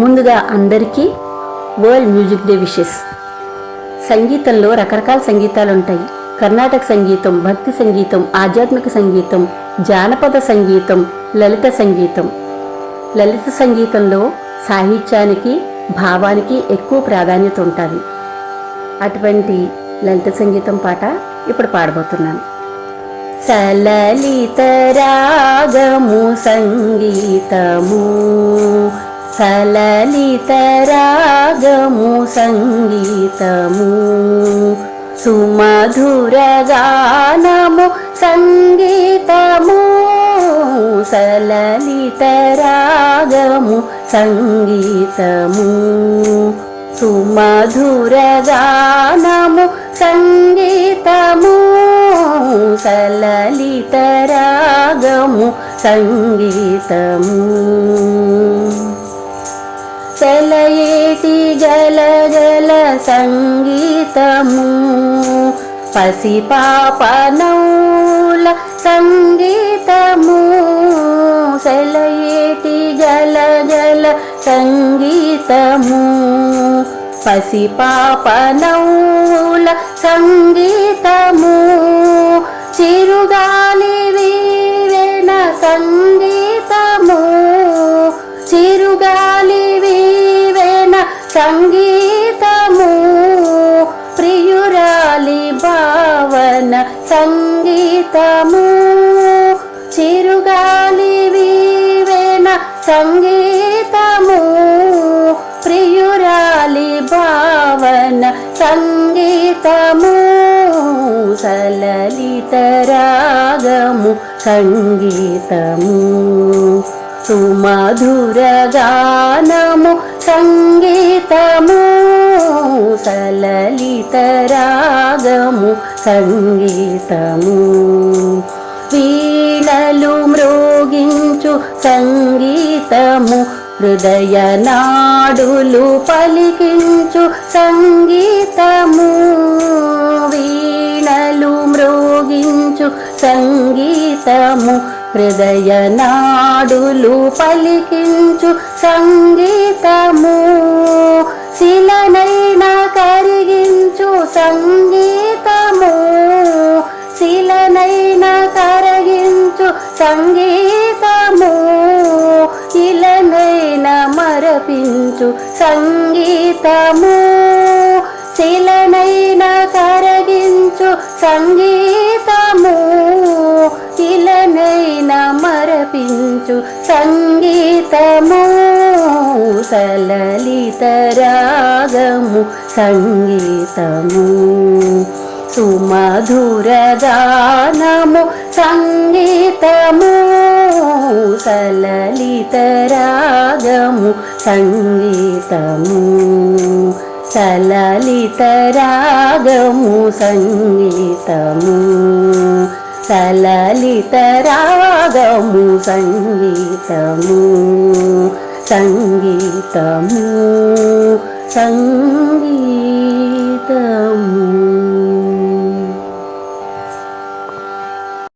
ముందుగా అందరికీ world music day wishes. సంగీతంలో రకరకాల సంగీతాలు ఉంటాయి కర్ణాటక సంగీతం భక్తి సంగీతం ఆధ్యాత్మిక సంగీతం జానపద సంగీతం లలిత సంగీతం. లలిత సంగీతంలో సాహిత్యానికి భావానికి ఎక్కువ ప్రాధాన్యత ఉంటుంది. అటువంటి లలిత సంగీతం పాట ఇప్పుడు పాడబోతున్నాను. సలలిత రాగము సంగీతము సలలితరాగము సంగీతము. సుమధురగానము సంగీతము. సలలితరాగము సంగీతము. సుమధురగానము సంగీతము. సలలితరాగము సంగీతము. సెలయేటి గల గల సంగీతము పసిపాపనౌల సంగీతము. సెలయేటి గల గల సంగీతము పసిపాపనౌల సంగీతము. సంగీతము ప్రియురాలి భావన సంగీతము. చిరుగాలి వీణ సంగీతము ప్రియురాలి భావన సంగీతము. సలలిత రాగము సంగీతము. సుమధురగానము సంగీతము సలలిత రాగము సంగీతము వీణలు మ్రోగించు సంగీతము హృదయ నాడులు పలికించు సంగీతము వీణలు మ్రోగించు సంగీతము హృదయ నాడులు పలికించు సంగీతము. శిలనైనా కరిగించు సంగీతము. శిలనైనా కరిగించు సంగీతము. ఇలనైనా మరపించు సంగీతము. శిలనైనా కరగించు సంగీత మరపించు సంగీతము సలలిత రాగము సంగీతము. సుమధుర గానము సంగీతము సలలిత రాగము సంగీతము. సలలిత రాగము సంగీతము. సలలిత రాగము సంగీతము సంగీతము సంగీతము.